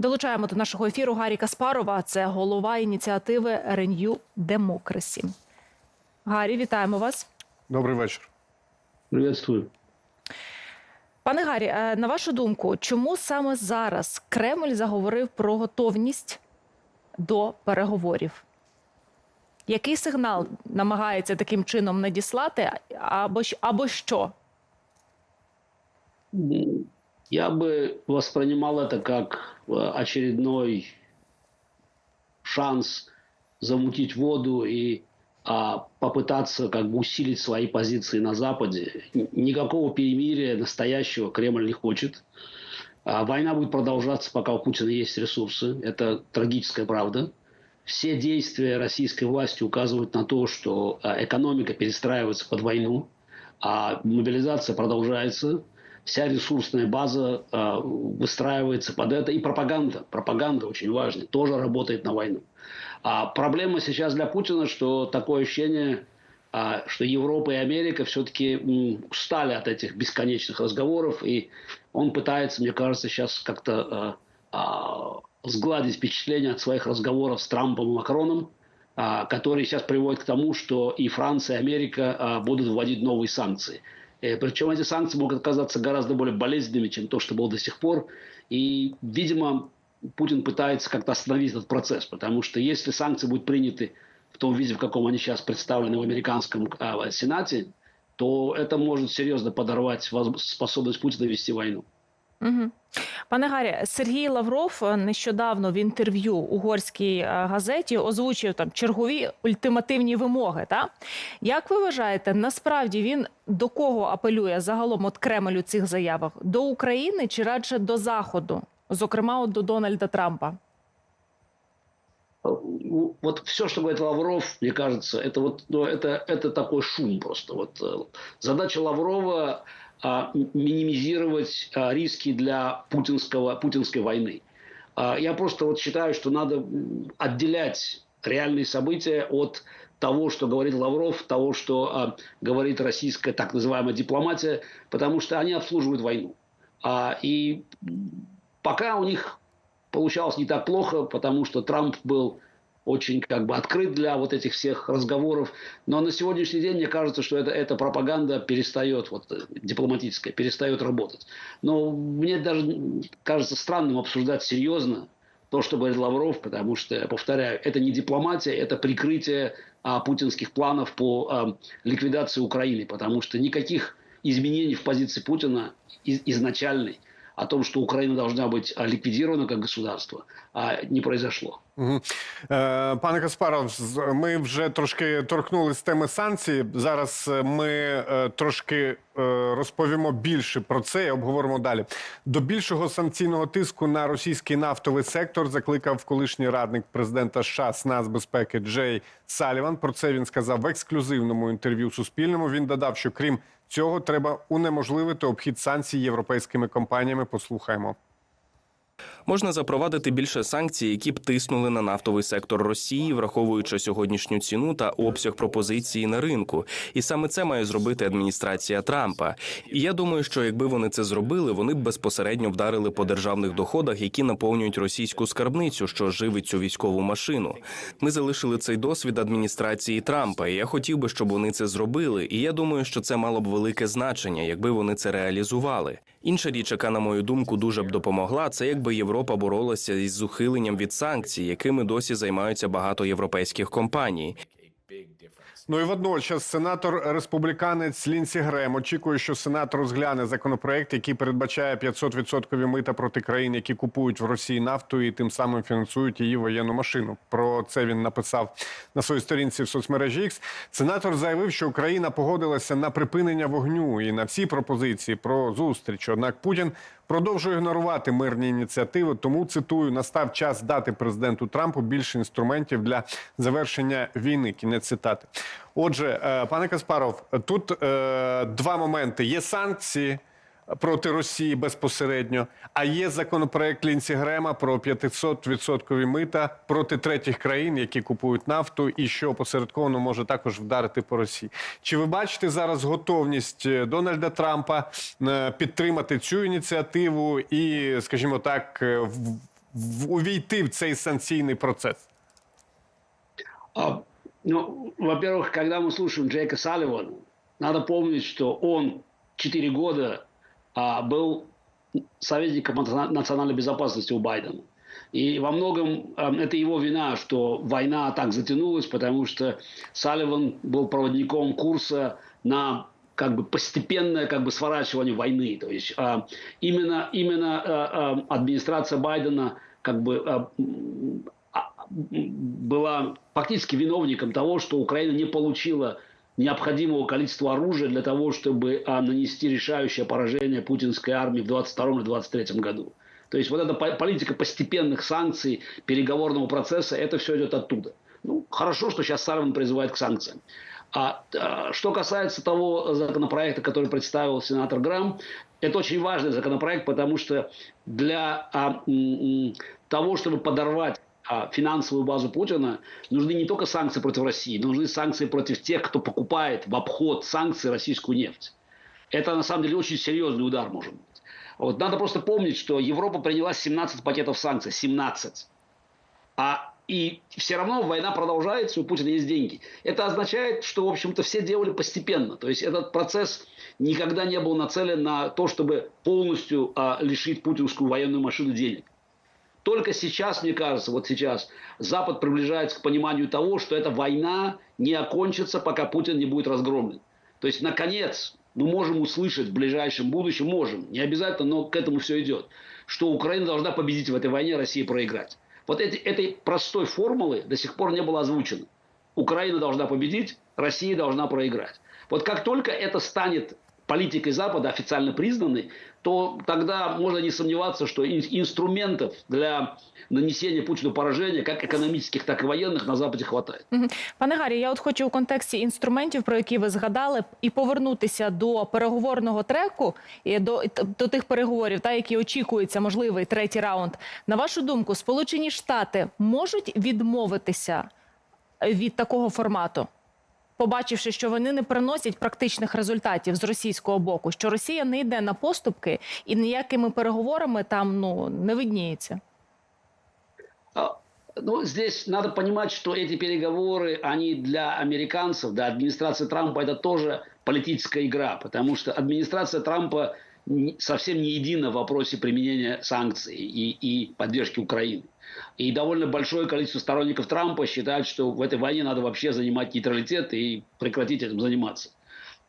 Долучаємо до нашого ефіру Гарі Каспарова. Це голова ініціативи Renew Democracy. Гарі, вітаємо вас. Добрий вечір. Приветствую. Пане Гарі, е, на вашу думку, чому саме зараз Кремль заговорив про готовність до переговорів? Який сигнал намагається таким чином надіслати, або, або що? Я бы воспринимал это как э, очередной шанс замутить воду и а, попытаться как бы усилить свои позиции на Западе. Никакого перемирия настоящего Кремль не хочет. А, Война будет продолжаться, пока у Путина есть ресурсы. Это трагическая правда. Все действия российской власти указывают на то, что а, экономика перестраивается под войну, а мобилизация продолжается. Вся ресурсная база а, выстраивается под это. И пропаганда. Пропаганда очень важна. Тоже работает на войну. А проблема сейчас для Путина, что такое ощущение, а, что Европа и Америка все-таки устали от этих бесконечных разговоров, и он пытается, мне кажется, сейчас как-то а, а, сгладить впечатление от своих разговоров с Трампом и Макроном, а, которые сейчас приводят к тому, что и Франция, и Америка будут вводить новые санкции. Э, Причем эти санкции могут оказаться гораздо более болезненными, чем то, что было до сих пор. И, видимо, Путин пытается как-то остановить этот процесс, потому что если санкции будут приняты в том виде, в каком они сейчас представлены в американском а, Сенате, то это может серьезно подорвать способность Путина вести войну. Угу. Пане Гарі, Сергій Лавров е, нещодавно в інтерв'ю угорській е, газеті озвучив там чергові ультимативні вимоги. Та як ви вважаєте, насправді він до кого апелює загалом от Кремль у цих заявах? До України чи радше до Заходу? Зокрема, от до Дональда Трампа. Ну, Вот все, что говорит Лавров, мне кажется, это вот ну, это, это такой шум просто. Вот э, задача Лаврова а, м- минимизировать а, риски для путинского, путинской войны. А, Я просто вот считаю, что надо отделять реальные события от того, что говорит Лавров, того, что а, говорит российская так называемая дипломатия, потому что они обслуживают войну. А, и пока у них получалось не так плохо, потому что Трамп был очень как бы открыт для вот этих всех разговоров. Но на сегодняшний день мне кажется, что это, эта пропаганда перестает, вот, дипломатическая, перестает работать. Но мне даже кажется странным обсуждать серьезно то, что говорит Лавров, потому что, повторяю, это не дипломатия, это прикрытие а, путинских планов по а, ликвидации Украины, потому что никаких изменений в позиции Путина из- изначальной о том, что Украина должна быть ликвидирована как государство, а, не произошло. Е, пане Каспаров, ми вже трошки торкнулись теми санкцій. Зараз е, ми е, трошки розповімо більше про це і обговоримо далі. До більшого санкційного тиску на російський нафтовий сектор закликав колишній радник президента США з нацбезпеки Джей Саліван. Про це він сказав в ексклюзивному інтерв'ю Суспільному. Він додав, що крім цього треба унеможливити обхід санкцій європейськими компаніями. Послухаємо. Можна запровадити більше санкцій, які б тиснули на нафтовий сектор Росії, враховуючи сьогоднішню ціну та обсяг пропозиції на ринку. І саме це має зробити адміністрація Трампа. І я думаю, що якби вони це зробили, вони б безпосередньо вдарили по державних доходах, які наповнюють російську скарбницю, що живить цю військову машину. Ми залишили цей досвід адміністрації Трампа. і Я хотів би, щоб вони це зробили. І я думаю, що це мало б велике значення, якби вони це реалізували. Інша річ, яка на мою думку дуже б допомогла, це якби Європа боролася із ухиленням від санкцій, якими досі займаються багато європейських компаній. Ну і водночас сенатор республіканець Лінсі Грем очікує, що сенат розгляне законопроект, який передбачає 500% мита проти країн, які купують в Росії нафту і тим самим фінансують її воєнну машину. Про це він написав на своїй сторінці в соцмережі X. Сенатор заявив, що Україна погодилася на припинення вогню і на всі пропозиції про зустріч. Однак Путін продовжує ігнорувати мирні ініціативи. Тому цитую: настав час дати президенту Трампу більше інструментів для завершення війни. Кінець цитати. Отже, е, пане Каспаров, тут е, два моменти: є санкції. Проти Росії безпосередньо, а є законопроект Лінсі Грема про 500% мита проти третіх країн, які купують нафту, і що посередковано може також вдарити по Росії. Чи ви бачите зараз готовність е, Дональда Трампа е, підтримати цю ініціативу і, скажімо так, е, увійти в цей санкційний процес? Ну, во-первых, когда мы слушаем Джейка Салливана, надо помнить, что он 4 года был советником национа- национальной безопасности у Байдена. И во многом а, это его вина, что война так затянулась, потому что Салливан был проводником курса на как бы постепенное как бы сворачивание войны. То есть а, именно, именно а, а, администрация Байдена как бы а, м, а, была фактически виновником того, что Украина не получила необходимого количества оружия для того, чтобы а, нанести решающее поражение путинской армии в 22 и 23 году. То есть вот эта по- политика постепенных санкций, переговорного процесса, это все идет оттуда. Ну, хорошо, что сейчас Сарвин призывает к санкциям. А, а, что касается того законопроекта, который представил сенатор Грамм, это очень важный законопроект, потому что для а, м, того, чтобы подорвать финансовую базу Путина, нужны не только санкции против России, нужны санкции против тех, кто покупает в обход санкций российскую нефть. Это на самом деле очень серьезный удар может быть. Вот надо просто помнить, что Европа приняла 17 пакетов санкций, 17. А и все равно война продолжается, у Путина есть деньги. Это означает, что, в общем-то, все делали постепенно. То есть этот процесс никогда не был нацелен на то, чтобы полностью а, лишить путинскую военную машину денег. Только сейчас, мне кажется, вот сейчас Запад приближается к пониманию того, что эта война не окончится, пока Путин не будет разгромлен. То есть, наконец, мы можем услышать в ближайшем будущем, можем, не обязательно, но к этому все идет, что Украина должна победить в этой войне, Россия проиграть. Вот эти, этой простой формулы до сих пор не было озвучено. Украина должна победить, Россия должна проиграть. Вот как только это станет политикой Запада официально признанной, то тогда можно не сомневаться, что ин- инструментов для нанесения Путину поражения, как экономических, так и военных, на Западе хватает. Пане Гарі, я от хочу у контексті інструментів, про які ви згадали, і повернутися до переговорного треку і до, до тих переговорів, та які очікується можливий третій раунд. На вашу думку, Сполучені Штати можуть відмовитися від такого формату, побачивши, що вони не приносять практичних результатів з російського боку, що Росія не йде на поступки і ніякими переговорами там ну не видніється. А, Ну, здесь надо понимать, что эти переговоры, они для американцев, для администрации Трампа, это тоже политическая игра, потому что администрация Трампа не- совсем не едина в вопросе применения санкций и, и поддержки Украины. И довольно большое количество сторонников Трампа считают, что в этой войне надо вообще занимать нейтралитет и прекратить этим заниматься.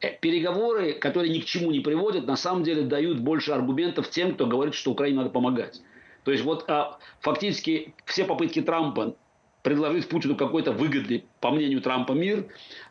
Э, Переговоры, которые ни к чему не приводят, на самом деле дают больше аргументов тем, кто говорит, что Украине надо помогать. То есть вот а, фактически все попытки Трампа предложить Путину какой-то выгодный, по мнению Трампа, мир,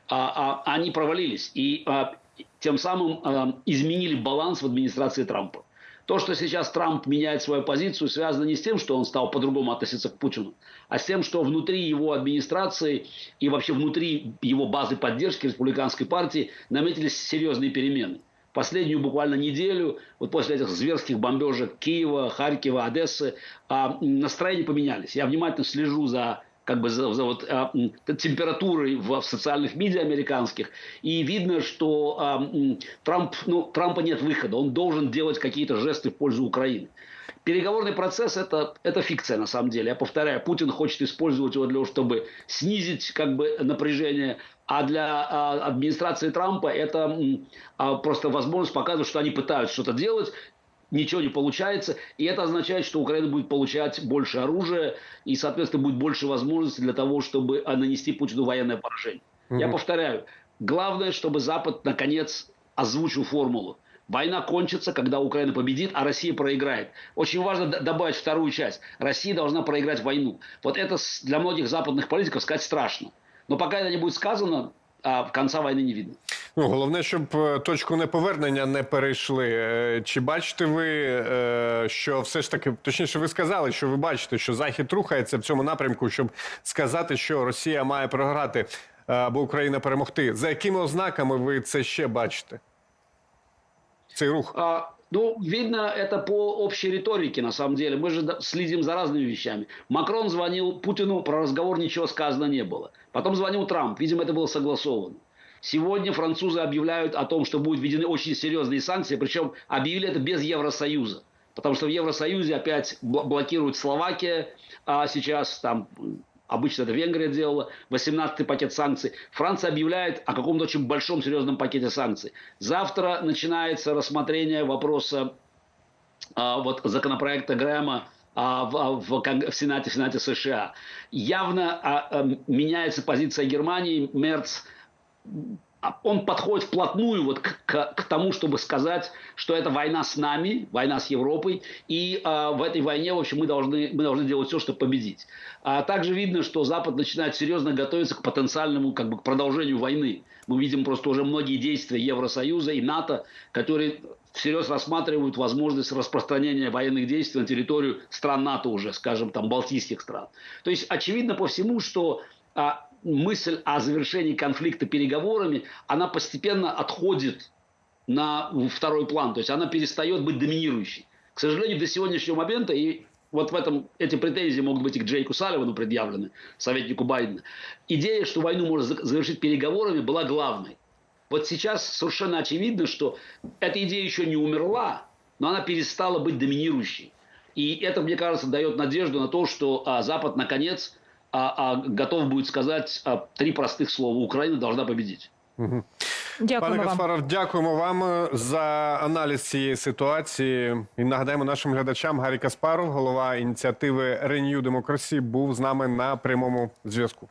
а, а, они провалились. И а, тем самым а, изменили баланс в администрации Трампа. То, что сейчас Трамп меняет свою позицию, связано не с тем, что он стал по-другому относиться к Путину, а с тем, что внутри его администрации и вообще внутри его базы поддержки республиканской партии наметились серьезные перемены. Последнюю буквально неделю, вот после этих зверских бомбежек Киева, Харькова, Одессы, а, настроения поменялись. Я внимательно слежу за как бы вот, а, температурой в, в социальных медиа американских. И видно, что а, Трамп, ну, Трампа нет выхода. Он должен делать какие-то жесты в пользу Украины. Переговорный процесс это, это фикция на самом деле. Я повторяю, Путин хочет использовать его для того, чтобы снизить как бы напряжение, а для а, администрации Трампа это а, просто возможность показывать, что они пытаются что-то делать, ничего не получается, и это означает, что Украина будет получать больше оружия, и, соответственно, будет больше возможностей для того, чтобы а, нанести Путину военное поражение. Я повторяю, главное, чтобы Запад, наконец, озвучил формулу. Война кончится, когда Украина победит, а Россия проиграет. Очень важно добавить вторую часть. Россия должна проиграть войну. Вот это для многих западных политиков сказать страшно. Но пока это не будет сказано, а, конца войны не видно. Ну, головне, щоб е, точку неповернення не перейшли. Е, Чи бачите ви, е, що все ж таки, точніше, ви сказали, що ви бачите, що Захід рухається в цьому напрямку, щоб сказати, що Росія має програти або Україна перемогти. За якими ознаками ви це ще бачите? Цей рух? А, ну, видно это по общей риторике, на самом деле. Мы же следим за разными вещами. Макрон звонил Путину, про разговор ничего сказано не было. Потом звонил Трамп, видимо, это было согласовано. Сегодня французы объявляют о том, что будут введены очень серьезные санкции, причем объявили это без Евросоюза. потому что в Евросоюзе опять бл- блокирует Словакия, а сейчас там обычно это Венгрия делала, 18-й пакет санкций. Франция объявляет о каком-то очень большом серьезном пакете санкций. Завтра начинается рассмотрение вопроса а, вот законопроекта Грэма а, в, а, в в Сенате, в Сенате США. Явно а, а, меняется позиция Германии. Мерц он подходит вплотную вот к, к- к тому, чтобы сказать, что это война с нами, война с Европой, и а, в этой войне, в общем, мы должны, мы должны делать все, чтобы победить. А также видно, что Запад начинает серьезно готовиться к потенциальному как бы, к продолжению войны. Мы видим просто уже многие действия Евросоюза и НАТО, которые всерьез рассматривают возможность распространения военных действий на территорию стран НАТО уже, скажем, там, балтийских стран. То есть очевидно по всему, что а, мысль о завершении конфликта переговорами, она постепенно отходит на второй план, то есть она перестает быть доминирующей. К сожалению, до сегодняшнего момента, и вот в этом эти претензии могут быть и к Джейку Салливану предъявлены, советнику Байдена, идея, что войну можно за- завершить переговорами, была главной. Вот сейчас совершенно очевидно, что эта идея еще не умерла, но она перестала быть доминирующей. И это, мне кажется, дает надежду на то, что а, Запад наконец а, а, готов будет сказать а, три простых слова: Украина должна победить. Пане Дякуємо Пане Каспаров, дякуємо вам е, за аналіз цієї ситуації. І нагадаємо нашим глядачам Гаррі Каспаров, голова ініціативи Renew Democracy, був з нами на прямому зв'язку.